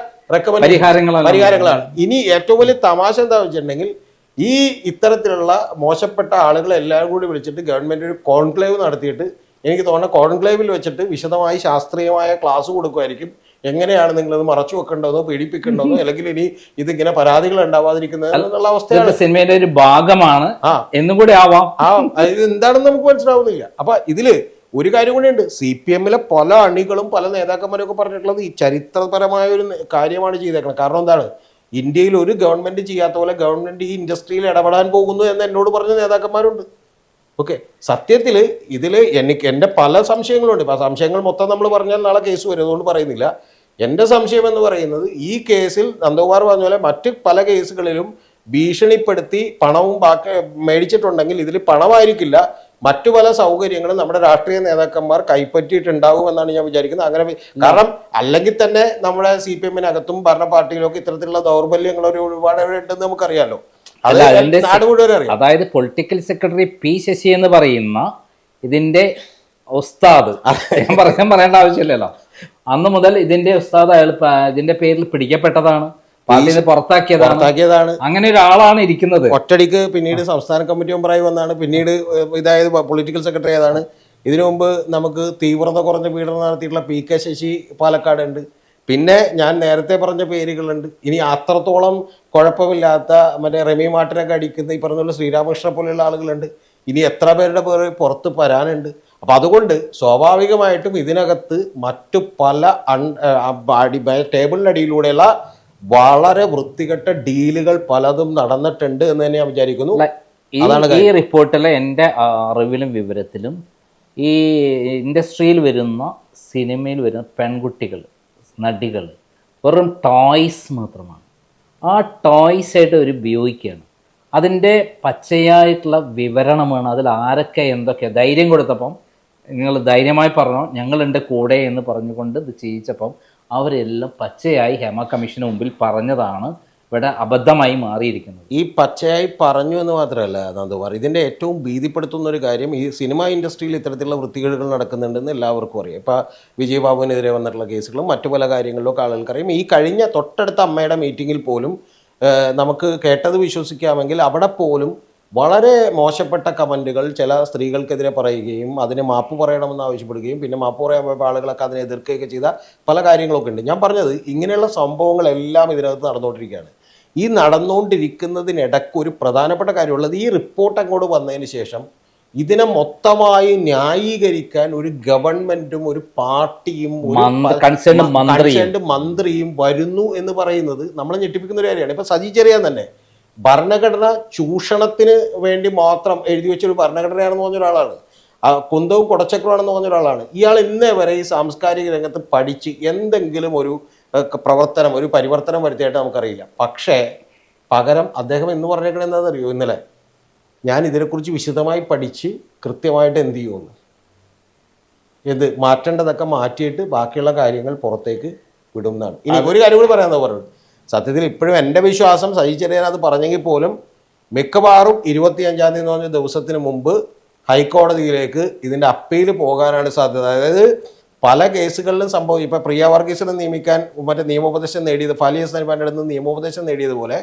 പരിഹാരങ്ങളാണ്. ഇനി ഏറ്റവും വലിയ തമാശ എന്താ വെച്ചിട്ടുണ്ടെങ്കിൽ ഈ ഇത്തരത്തിലുള്ള മോശപ്പെട്ട ആളുകളെ എല്ലാവരും കൂടി വിളിച്ചിട്ട് ഗവൺമെന്റ് ഒരു കോൺക്ലേവ് നടത്തിയിട്ട് എനിക്ക് തോന്നുന്ന കോൺക്ലേവിൽ വെച്ചിട്ട് വിശദമായി ശാസ്ത്രീയമായ ക്ലാസ് കൊടുക്കുമായിരിക്കും. എങ്ങനെയാണ് നിങ്ങൾ അത് മറച്ചു വെക്കേണ്ടതെന്നോ പീഡിപ്പിക്കേണ്ടതോ അല്ലെങ്കിൽ ഇനി ഇതിങ്ങനെ പരാതികൾ ഉണ്ടാവാതിരിക്കുന്നത് എന്നുള്ള അവസ്ഥയാണ്. സിനിമയുടെ ഒരു ഭാഗമാണ്. ആ. എന്നും കൂടി ആവാം. ആ ഇത് എന്താണെന്ന് നമുക്ക് മനസ്സിലാവുന്നില്ല. അപ്പൊ ഇതിൽ ഒരു കാര്യം കൂടിയുണ്ട് സി പി എമ്മിലെ പല അണികളും പല നേതാക്കന്മാരും ഒക്കെ പറഞ്ഞിട്ടുള്ളത് ഈ ചരിത്രപരമായ ഒരു കാര്യമാണ് ചെയ്തേക്കുന്നത് കാരണം എന്താണ്? ഇന്ത്യയിൽ ഒരു ഗവൺമെന്റ് ചെയ്യാത്ത പോലെ ഗവൺമെന്റ് ഈ ഇൻഡസ്ട്രിയിൽ ഇടപെടാൻ പോകുന്നു എന്ന് എന്നോട് പറഞ്ഞ നേതാക്കന്മാരുണ്ട്. ഓക്കെ. സത്യത്തിൽ ഇതിൽ എനിക്ക് എന്റെ പല സംശയങ്ങളുണ്ട്. ഇപ്പം സംശയങ്ങൾ മൊത്തം നമ്മൾ പറഞ്ഞാൽ നാളെ കേസ് വരും. അതുകൊണ്ട് പറയുന്നില്ല. എന്റെ സംശയം എന്ന് പറയുന്നത് ഈ കേസിൽ നന്ദകുമാർ പറഞ്ഞ പോലെ മറ്റ് പല കേസുകളിലും ഭീഷണിപ്പെടുത്തി പണവും ബാക്കി മേടിച്ചിട്ടുണ്ടെങ്കിൽ ഇതിൽ പണമായിരിക്കില്ല. മറ്റു പല സൗകര്യങ്ങളും നമ്മുടെ രാഷ്ട്രീയ നേതാക്കന്മാർ കൈപ്പറ്റിയിട്ടുണ്ടാവും എന്നാണ് ഞാൻ വിചാരിക്കുന്നത്. അങ്ങനെ കാരണം അല്ലെങ്കിൽ തന്നെ നമ്മുടെ സി പി എമ്മിനകത്തും ഭരണ പാർട്ടിയിലൊക്കെ ഇത്തരത്തിലുള്ള ദൗർബല്യങ്ങൾ ഒരു ഒരുപാട് ഉണ്ടെന്ന് നമുക്കറിയാലോ. അതായത് പൊളിറ്റിക്കൽ സെക്രട്ടറി പി ശശി എന്ന് പറയുന്ന ഇതിന്റെ ഉസ്താദ്. ഞാൻ പറയാൻ പറയേണ്ട ആവശ്യമില്ലല്ലോ. അന്ന് മുതൽ ഇതിന്റെ ഉസ്താദ് അയാൾ ഇതിന്റെ പേരിൽ പിടിക്കപ്പെട്ടതാണ്. പാർട്ടിയിൽ പുറത്താക്കിയതാണ്. പുറത്താക്കിയതാണ്. അങ്ങനെ ഒരാളാണ് ഇരിക്കുന്നത്. ഒറ്റടിക്ക് പിന്നീട് സംസ്ഥാന കമ്മിറ്റി മെമ്പറായി വന്നാണ്. പിന്നീട് ഇതായത് പൊളിറ്റിക്കൽ സെക്രട്ടറി ആയതാണ്. ഇതിനു മുമ്പ് നമുക്ക് തീവ്രത കുറഞ്ഞ പീഡനം നടത്തിയിട്ടുള്ള പി കെ ശശി പാലക്കാട് ഉണ്ട് പിന്നെ ഞാൻ നേരത്തെ പറഞ്ഞ പേരുകളുണ്ട്. ഇനി അത്രത്തോളം കുഴപ്പമില്ലാത്ത മറ്റേ റെമി മാട്ടിനൊക്കെ അടിക്കുന്ന ഈ പറഞ്ഞ പോലെ ശ്രീരാമകൃഷ്ണ പോലെയുള്ള ആളുകളുണ്ട്. ഇനി എത്ര പേരുടെ പേര് പുറത്ത് വരാനുണ്ട്? അപ്പൊ അതുകൊണ്ട് സ്വാഭാവികമായിട്ടും ഇതിനകത്ത് മറ്റു പല അൺ അടി- ടേബിളിനടിയിലൂടെയുള്ള വളരെ വൃത്തികെട്ട ഡീലുകൾ പലതും നടന്നിട്ടുണ്ട് എന്ന് തന്നെ ഞാൻ വിചാരിക്കുന്നു. ഈ അതാണ് ഈ റിപ്പോർട്ടിലെ എന്റെ അറിവിലും വിവരത്തിലും ഈ ഇൻഡസ്ട്രിയിൽ വരുന്ന സിനിമയിൽ വരുന്ന പെൺകുട്ടികൾ നടികൾ വെറും ടോയ്സ് മാത്രമാണ്. ആ ടോയ്സ് ആയിട്ട് അവർ ഉപയോഗിക്കുകയാണ്. അതിന്റെ പച്ചയായിട്ടുള്ള വിവരണമാണ് അതിൽ ആരൊക്കെ എന്തൊക്കെ ധൈര്യം കൊടുത്തപ്പം നിങ്ങൾ ധൈര്യമായി പറഞ്ഞോ ഞങ്ങളുണ്ട് കൂടെ എന്ന് പറഞ്ഞുകൊണ്ട് ഇത് ചെയ്യിച്ചപ്പം അവരെല്ലാം പച്ചയായി ഹേമ കമ്മീഷന് മുമ്പിൽ പറഞ്ഞതാണ്. ഇവിടെ അബദ്ധമായി മാറിയിരിക്കുന്നത്. ഈ പച്ചയായി പറഞ്ഞു എന്ന് മാത്രമല്ല നന്ദകുമാർ ഇതിന്റെ ഏറ്റവും ഭീതിപ്പെടുത്തുന്ന ഒരു കാര്യം ഈ സിനിമ ഇൻഡസ്ട്രിയിൽ ഇത്തരത്തിലുള്ള വൃത്തികേടുകൾ നടക്കുന്നുണ്ടെന്ന് എല്ലാവർക്കും അറിയാം. ഇപ്പോൾ വിജയബാബുവിനെതിരെ വന്നിട്ടുള്ള കേസുകളും മറ്റു പല കാര്യങ്ങളിലൊക്കെ ആളുകൾക്കറിയാം ഈ കഴിഞ്ഞ തൊട്ടടുത്ത അമ്മയുടെ മീറ്റിങ്ങിൽ പോലും നമുക്ക് കേട്ടത് വിശ്വസിക്കാമെങ്കിൽ അവിടെ പോലും വളരെ മോശപ്പെട്ട കമന്റുകൾ ചില സ്ത്രീകൾക്കെതിരെ പറയുകയും അതിന് മാപ്പ് പറയണമെന്ന് ആവശ്യപ്പെടുകയും പിന്നെ മാപ്പ് പറയാൻ പോയപ്പോൾ ആളുകളൊക്കെ അതിനെ എതിർക്കുകയൊക്കെ ചെയ്ത പല കാര്യങ്ങളൊക്കെ ഉണ്ട്. ഞാൻ പറഞ്ഞത് ഇങ്ങനെയുള്ള സംഭവങ്ങളെല്ലാം ഇതിനകത്ത് നടന്നുകൊണ്ടിരിക്കുകയാണ്. ഈ നടന്നുകൊണ്ടിരിക്കുന്നതിനിടയ്ക്ക് ഒരു പ്രധാനപ്പെട്ട കാര്യമുള്ളത് ഈ റിപ്പോർട്ട് അങ്ങോട്ട് വന്നതിന് ശേഷം ഇതിനെ മൊത്തമായി ന്യായീകരിക്കാൻ ഒരു ഗവൺമെന്റും ഒരു പാർട്ടിയും. മന്ത്രിയും. വരുന്നു എന്ന് പറയുന്നത് നമ്മളെ ഞെട്ടിപ്പിക്കുന്ന ഒരു കാര്യമാണ്. ഇപ്പൊ സജി ചെറിയാൻ തന്നെ ഭരണഘടന ചൂഷണത്തിന് വേണ്ടി മാത്രം എഴുതി വെച്ചൊരു ഭരണഘടനയാണെന്ന് പറഞ്ഞ ഒരാളാണ്. ആ കുന്തവും കുടച്ചക്രമാണെന്ന് പറഞ്ഞ ഒരാളാണ്. ഇയാൾ ഇന്നേ വരെ ഈ സാംസ്കാരിക രംഗത്ത് പഠിച്ച് എന്തെങ്കിലും ഒരു പ്രവർത്തനം ഒരു പരിവർത്തനം വരുത്തിയായിട്ട് നമുക്കറിയില്ല. പക്ഷേ പകരം അദ്ദേഹം എന്ന് പറഞ്ഞേക്കണത് എന്താണെന്നറിയോ? ഇന്നലെ ഞാൻ ഇതിനെക്കുറിച്ച് വിശദമായി പഠിച്ച് കൃത്യമായിട്ട് എന്ത് ചെയ്യുമെന്ന്. എന്ത് മാറ്റേണ്ടതൊക്കെ മാറ്റിയിട്ട് ബാക്കിയുള്ള കാര്യങ്ങൾ പുറത്തേക്ക് വിടും എന്നാണ് ഇനി ഒരു കാര്യം കൂടി പറയാൻ പറയുന്നത്? സത്യത്തിൽ ഇപ്പോഴും എന്റെ വിശ്വാസം സജി ചെറിയാൻ അത് പറഞ്ഞെങ്കിൽ പോലും മിക്കവാറും ഇരുപത്തിയഞ്ചാം തീയതി എന്ന് പറഞ്ഞ ദിവസത്തിന് മുമ്പ് ഹൈക്കോടതിയിലേക്ക് ഇതിന്റെ അപ്പീൽ പോകാനാണ് സാധ്യത. അതായത് പല കേസുകളിലും സംഭവം. ഇപ്പം പ്രിയ വർഗീസിനെ നിയമിക്കാൻ മറ്റേ നിയമോപദേശം നേടിയത് ഫാലിയസ് നരിമാന്റെ നിന്ന് നിയമോപദേശം നേടിയതുപോലെ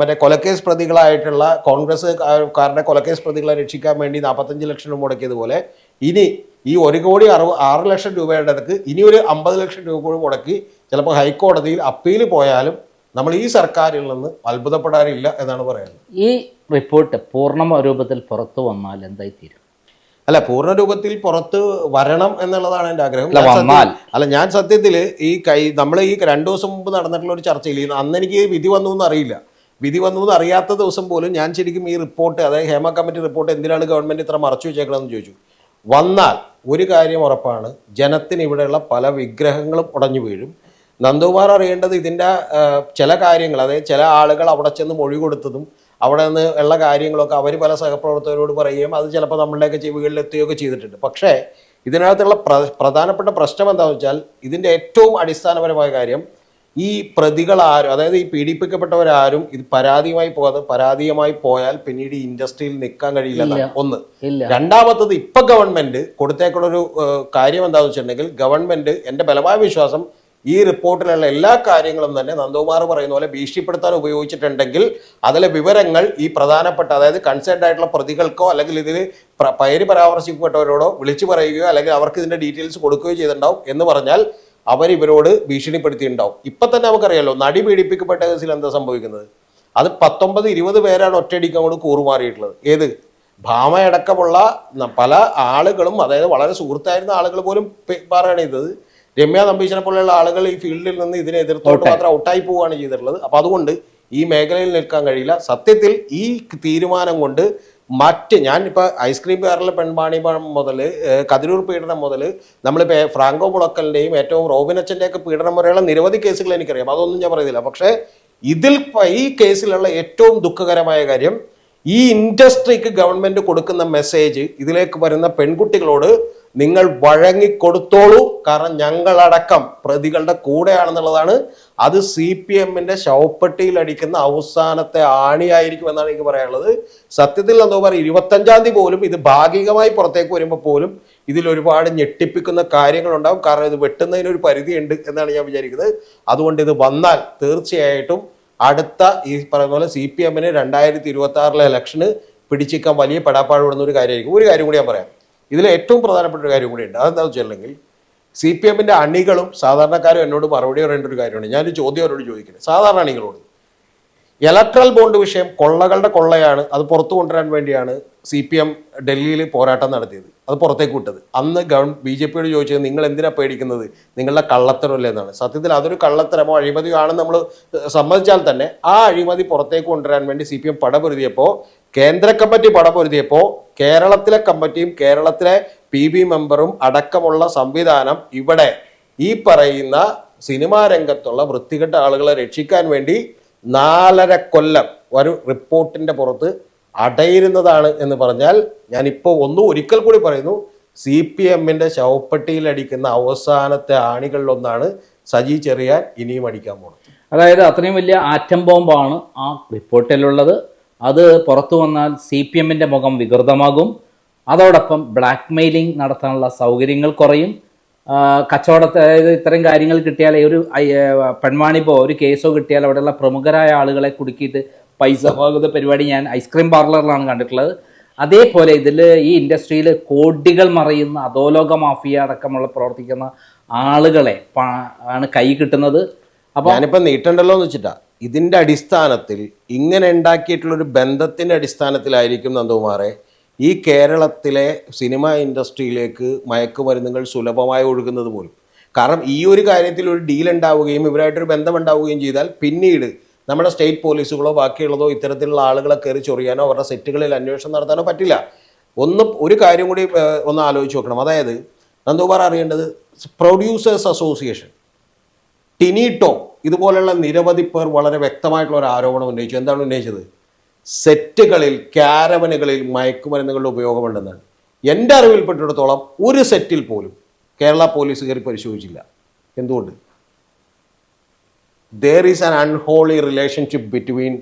മറ്റേ കൊലക്കേസ് പ്രതികളായിട്ടുള്ള കോൺഗ്രസ് കാരുടെ കൊലക്കേസ് പ്രതികളെ രക്ഷിക്കാൻ വേണ്ടി നാൽപ്പത്തഞ്ച് ലക്ഷം മുടക്കിയതുപോലെ ഇനി ഈ ഒരു കോടി അറുപ ആറ് ലക്ഷം രൂപയുടെ അടുക്ക് ഇനി ഒരു അമ്പത് ലക്ഷം രൂപ കൂടി മുടക്കി ചിലപ്പോൾ ഹൈക്കോടതിയിൽ അപ്പീൽ പോയാലും നമ്മൾ ഈ സർക്കാരിൽ നിന്ന് അത്ഭുതപ്പെടാനില്ല എന്നാണ് പറയുന്നത്. ഈ റിപ്പോർട്ട് പൂർണ രൂപത്തിൽ പുറത്തു വന്നാൽ എന്തായി തീരും? അല്ല പൂർണ രൂപത്തിൽ പുറത്ത് വരണം എന്നുള്ളതാണ് എന്റെ ആഗ്രഹം. അല്ല, ഞാൻ സത്യത്തിൽ ഈ കൈ നമ്മൾ ഈ രണ്ടു ദിവസം മുമ്പ് നടന്നിട്ടുള്ള ഒരു ചർച്ചയിൽ അന്ന് എനിക്ക് വിധി വന്നു എന്ന് അറിയില്ല. വിധി വന്നു എന്ന് അറിയാത്ത ദിവസം പോലും ഞാൻ ശരിക്കും ഈ റിപ്പോർട്ട് അതായത് ഹേമ കമ്മിറ്റി റിപ്പോർട്ട് എന്തിനാണ് ഗവൺമെന്റ് ഇത്ര മറച്ചു വെച്ചേക്കണമെന്ന് ചോദിച്ചു. വന്നാൽ ഒരു കാര്യം ഉറപ്പാണ്. ജനത്തിന് ഇവിടെയുള്ള പല വിഗ്രഹങ്ങളും ഉടഞ്ഞു വീഴും. നന്ദകുമാർ അറിയേണ്ടത് ഇതിന്റെ ചില കാര്യങ്ങൾ അതായത് ചില ആളുകൾ അവിടെ ചെന്ന് മൊഴി കൊടുത്തതും അവിടെ നിന്ന് ഉള്ള കാര്യങ്ങളൊക്കെ അവർ പല സഹപ്രവർത്തകരോട് പറയുകയും അത് ചിലപ്പോൾ നമ്മളുടെയൊക്കെ ചെവികളിൽ എത്തുകയൊക്കെ ചെയ്തിട്ടുണ്ട്. പക്ഷേ ഇതിനകത്തുള്ള പ്ര പ്രധാനപ്പെട്ട പ്രശ്നം എന്താണെന്ന് വെച്ചാൽ ഇതിന്റെ ഏറ്റവും അടിസ്ഥാനപരമായ കാര്യം ഈ പ്രതികൾ ആരും അതായത് ഈ പീഡിപ്പിക്കപ്പെട്ടവരാരും ഇത് പരാതിയുമായി പോകാതെ പരാതിയുമായി പോയാൽ പിന്നീട് ഈ ഇൻഡസ്ട്രിയിൽ നിൽക്കാൻ കഴിയില്ല ഒന്ന്. രണ്ടാമത്തത് ഇപ്പൊ ഗവൺമെന്റ് കൊടുത്തേക്കുള്ളൊരു കാര്യം എന്താണെന്ന് വെച്ചിട്ടുണ്ടെങ്കിൽ ഗവൺമെന്റ് എന്റെ ബലമായ വിശ്വാസം ഈ റിപ്പോർട്ടിലുള്ള എല്ലാ കാര്യങ്ങളും തന്നെ നന്ദകുമാർ പറയുന്ന പോലെ ഭീഷണിപ്പെടുത്താൻ ഉപയോഗിച്ചിട്ടുണ്ടെങ്കിൽ അതിലെ വിവരങ്ങൾ ഈ പ്രധാനപ്പെട്ട അതായത് കൺസേൺഡ് ആയിട്ടുള്ള പ്രതികൾക്കോ അല്ലെങ്കിൽ ഇതിൽ പയര് പേര് പരാമർശിക്കപ്പെട്ടവരോടോ വിളിച്ചു പറയുകയോ അല്ലെങ്കിൽ അവർക്ക് ഇതിന്റെ ഡീറ്റെയിൽസ് കൊടുക്കുകയോ ചെയ്തിട്ടുണ്ടാവും എന്ന് പറഞ്ഞാൽ അവർ ഇവരോട് ഭീഷണിപ്പെടുത്തിയിട്ടുണ്ടാവും. ഇപ്പം തന്നെ നമുക്കറിയാലോ നടി പീഡിപ്പിക്കപ്പെട്ട കേസിൽ എന്താ സംഭവിക്കുന്നത്? അത് പത്തൊമ്പത് ഇരുപത് പേരാണ് ഒറ്റയടിക്ക് അങ്ങോട്ട് കൂറുമാറിയിട്ടുള്ളത് ഏത്? ഭാമയടക്കമുള്ള പല ആളുകളും അതായത് വളരെ സുഹൃത്തായിരുന്ന ആളുകൾ പോലും പറയണത് രമ്യ നമ്പീശനെ പോലെയുള്ള ആളുകൾ ഈ ഫീൽഡിൽ നിന്ന് ഇതിനെ എതിർത്തോട്ട് മാത്രം ഔട്ടായി പോവുകയാണ് ചെയ്തിട്ടുള്ളത്. അപ്പൊ അതുകൊണ്ട് ഈ മേഖലയിൽ നിൽക്കാൻ കഴിയില്ല. സത്യത്തിൽ ഈ തീരുമാനം കൊണ്ട് മറ്റ് ഞാൻ ഇപ്പോൾ ഐസ്ക്രീം പേറിലെ പെൺപാണി മുതൽ കതിരൂർ പീഡനം മുതൽ നമ്മളിപ്പോൾ ഫ്രാങ്കോ പുളക്കലിന്റെയും ഏറ്റവും റോബിനച്ചന്റെ ഒക്കെ പീഡനം വരെയുള്ള നിരവധി കേസുകൾ എനിക്കറിയാം. അതൊന്നും ഞാൻ പറയുന്നില്ല. പക്ഷേ ഇതിൽ ഈ കേസിലുള്ള ഏറ്റവും ദുഃഖകരമായ കാര്യം ഈ ഇൻഡസ്ട്രിക്ക് ഗവൺമെന്റ് കൊടുക്കുന്ന മെസ്സേജ് ഇതിലേക്ക് വരുന്ന പെൺകുട്ടികളോട് നിങ്ങൾ വഴങ്ങിക്കൊടുത്തോളൂ. കാരണം ഞങ്ങളടക്കം പ്രതികളുടെ കൂടെയാണെന്നുള്ളതാണ്. അത് സി പി എമ്മിന്റെ ശവപ്പെട്ടിയിൽ അടിക്കുന്ന അവസാനത്തെ ആണിയായിരിക്കും എന്നാണ് എനിക്ക് പറയാനുള്ളത്. സത്യത്തിൽ എന്തോ പറയുക ഇരുപത്തഞ്ചാം തീയതി പോലും ഇത് ഭാഗികമായി പുറത്തേക്ക് വരുമ്പോൾ പോലും ഇതിൽ ഒരുപാട് ഞെട്ടിപ്പിക്കുന്ന കാര്യങ്ങളുണ്ടാവും. കാരണം ഇത് വെട്ടുന്നതിന് ഒരു പരിധിയുണ്ട് എന്നാണ് ഞാൻ വിചാരിക്കുന്നത്. അതുകൊണ്ട് ഇത് വന്നാൽ തീർച്ചയായിട്ടും അടുത്ത ഈ പറയുന്ന പോലെ സി പി എമ്മിന് രണ്ടായിരത്തി ഇരുപത്തി ആറിലെ ഇലക്ഷന് പിടിച്ചിക്കാൻ വലിയ പെടാപ്പാടുപെടുന്ന ഒരു കാര്യമായിരിക്കും. ഒരു കാര്യം കൂടി ഞാൻ പറയാം. ഇതിൽ ഏറ്റവും പ്രധാനപ്പെട്ട ഒരു കാര്യം കൂടിയുണ്ട്. അതെന്താണെന്ന് വെച്ചിട്ടുണ്ടെങ്കിൽ സി പി എമ്മിന്റെ അണികളും സാധാരണക്കാരും എന്നോട് മറുപടി പറയേണ്ട ഒരു കാര്യമാണ്. ഞാനൊരു ചോദ്യം അവരോട് ചോദിക്കുന്നത് സാധാരണ അണികളോട്. ഇലക്ട്രൽ ബോണ്ട് വിഷയം കൊള്ളകളുടെ കൊള്ളയാണ്. അത് പുറത്തു കൊണ്ടുവരാൻ വേണ്ടിയാണ് സി പി എം ഡൽഹിയിൽ പോരാട്ടം നടത്തിയത്. അത് പുറത്തേക്ക് വിട്ടത്. അന്ന് ഗവൺ ബി ജെ പിയോട് ചോദിച്ചത് നിങ്ങൾ എന്തിനാ പേടിക്കുന്നത്? നിങ്ങളുടെ കള്ളത്തരമല്ലേ എന്നാണ്. സത്യത്തിൽ അതൊരു കള്ളത്തരമോ അഴിമതിയോ ആണെന്ന് നമ്മൾ സമ്മതിച്ചാൽ തന്നെ ആ അഴിമതി പുറത്തേക്ക് കൊണ്ടുവരാൻ വേണ്ടി സി പി എം പടപൊരുതിയപ്പോൾ കേന്ദ്ര കമ്മിറ്റി പടപൊരുതിയപ്പോൾ കേരളത്തിലെ കമ്മിറ്റിയും കേരളത്തിലെ പി ബി മെമ്പറും അടക്കമുള്ള സംവിധാനം ഇവിടെ ഈ പറയുന്ന സിനിമാ രംഗത്തുള്ള വൃത്തികെട്ട ആളുകളെ രക്ഷിക്കാൻ വേണ്ടി നാലര കൊല്ലം ഒരു റിപ്പോർട്ടിന്റെ പുറത്ത് അടയിരുന്നതാണ് എന്ന് പറഞ്ഞാൽ ഞാൻ ഞാനിപ്പോൾ ഒന്നും ഒരിക്കൽ കൂടി പറയുന്നു സി പി എമ്മിന്റെ ശവപ്പെട്ടിയിൽ അടിക്കുന്ന അവസാനത്തെ ആണികളിലൊന്നാണ് സജി ചെറിയാൻ ഇനിയും അടിക്കാൻ പോകുന്നത് അതായത് അത്രയും വലിയ ആറ്റം ബോംബാണ് ആ റിപ്പോർട്ടിലുള്ളത്. അത് പുറത്തു വന്നാൽ സി പി എമ്മിന്റെ മുഖം വികൃതമാകും. അതോടൊപ്പം ബ്ലാക്ക് മെയിലിംഗ് നടത്താനുള്ള സൗകര്യങ്ങൾ കുറയും. കച്ചവടത്തെ അതായത് ഇത്തരം കാര്യങ്ങൾ കിട്ടിയാൽ ഒരു പെൺവാണിപ്പോ ഒരു കേസോ കിട്ടിയാൽ അവിടെയുള്ള പ്രമുഖരായ ആളുകളെ കുടുക്കിയിട്ട് പൈസ വാങ്ങുന്ന പരിപാടി ഞാൻ ഐസ്ക്രീം പാർലറിലാണ് കണ്ടിട്ടുള്ളത്. അതേപോലെ ഇതിൽ ഈ ഇൻഡസ്ട്രിയിൽ കോടികൾ മറയുന്ന അധോലോക മാഫിയ അടക്കമുള്ള പ്രവർത്തിക്കുന്ന ആളുകളെ ആണ് കൈ കിട്ടുന്നത്. അപ്പോൾ ഞാനിപ്പോ നീട്ടണ്ടല്ലോ എന്ന് വെച്ചിട്ടാ. ഇതിന്റെ അടിസ്ഥാനത്തിൽ ഇങ്ങനെ ഉണ്ടാക്കിയിട്ടുള്ളൊരു ബന്ധത്തിന്റെ അടിസ്ഥാനത്തിലായിരിക്കും നന്ദകുമാറെ ഈ കേരളത്തിലെ സിനിമ ഇൻഡസ്ട്രിയിലേക്ക് മയക്കുമരുന്നുകൾ സുലഭമായി ഒഴുകുന്നത് പോലും. കാരണം ഈ ഒരു കാര്യത്തിൽ ഒരു ഡീൽ ഉണ്ടാവുകയും ഇവരായിട്ടൊരു ബന്ധം ഉണ്ടാവുകയും ചെയ്താൽ പിന്നീട് നമ്മുടെ സ്റ്റേറ്റ് പോലീസുകളോ ബാക്കിയുള്ളതോ ഇത്തരത്തിലുള്ള ആളുകളെ കയറി ചൊറിയാനോ അവരുടെ സെറ്റുകളിൽ അന്വേഷണം നടത്താനോ പറ്റില്ല. ഒന്ന് ഒരു കാര്യം കൂടി ഒന്ന് ആലോചിച്ച് നോക്കണം. അതായത് നന്ദകുമാർ അറിയേണ്ടത് പ്രൊഡ്യൂസേഴ്സ് അസോസിയേഷൻ ടിനിട്ടോ ഇതുപോലെയുള്ള നിരവധി പേർ വളരെ വ്യക്തമായിട്ടുള്ള ഒരു ആരോപണം ഉന്നയിച്ചു. എന്താണ് ഉന്നയിച്ചത്? സെറ്റുകളിൽ ക്യാരവനുകളിൽ മയക്കുമരുന്നുകളുടെ ഉപയോഗമുണ്ടെന്നാണ്. എന്റെ അറിവിൽപ്പെട്ടിടത്തോളം ഒരു സെറ്റിൽ പോലും കേരള പോലീസ് കയറി പരിശോധിച്ചില്ല. എന്തുകൊണ്ട്? There is an unholy relationship between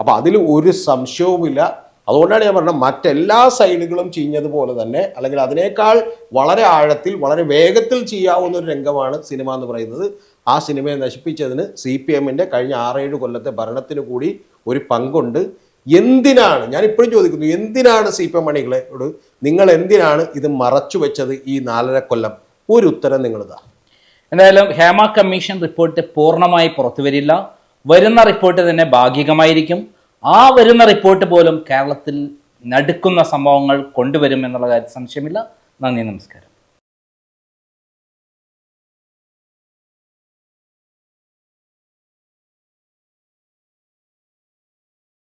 അപ്പോൾ അതിൽ ഒരു സംശയവുമില്ല. അതുകൊണ്ടാണ് ഞാൻ പറഞ്ഞത് മറ്റെല്ലാ സൈഡുകളും ചെയ്യുന്നതുപോലെ തന്നെ അല്ലെങ്കിൽ അതിനേക്കാൾ വളരെ ആഴത്തിൽ വളരെ വേഗത്തിൽ ചെയ്യാവുന്ന ഒരു രംഗമാണ് സിനിമ എന്ന് പറയുന്നത്. ആ സിനിമയെ നശിപ്പിച്ചതിന് സി പി എമ്മിന്റെ കഴിഞ്ഞ ആറേഴ് കൊല്ലത്തെ ഭരണത്തിന് കൂടി ഒരു പങ്കുണ്ട്. എന്തിനാണ് ഞാൻ ഇപ്പോഴും ചോദിക്കുന്നു എന്തിനാണ് സി പി എം മണികളോട് നിങ്ങൾ എന്തിനാണ് ഇത് മറച്ചു വെച്ചത് ഈ നാലര കൊല്ലം? ഒരു ഉത്തരം നിങ്ങൾ നിങ്ങളിതാ. എന്തായാലും ഹേമ കമ്മീഷൻ റിപ്പോർട്ട് പൂർണമായി പുറത്തു വരില്ല. വരുന്ന റിപ്പോർട്ട് തന്നെ ഭാഗികമായിരിക്കും. ആ വരുന്ന റിപ്പോർട്ട് പോലും കേരളത്തിൽ നടുക്കുന്ന സംഭവങ്ങൾ കൊണ്ടുവരും എന്നുള്ള കാര്യത്തിൽ സംശയമില്ല. നന്ദി നമസ്കാരം.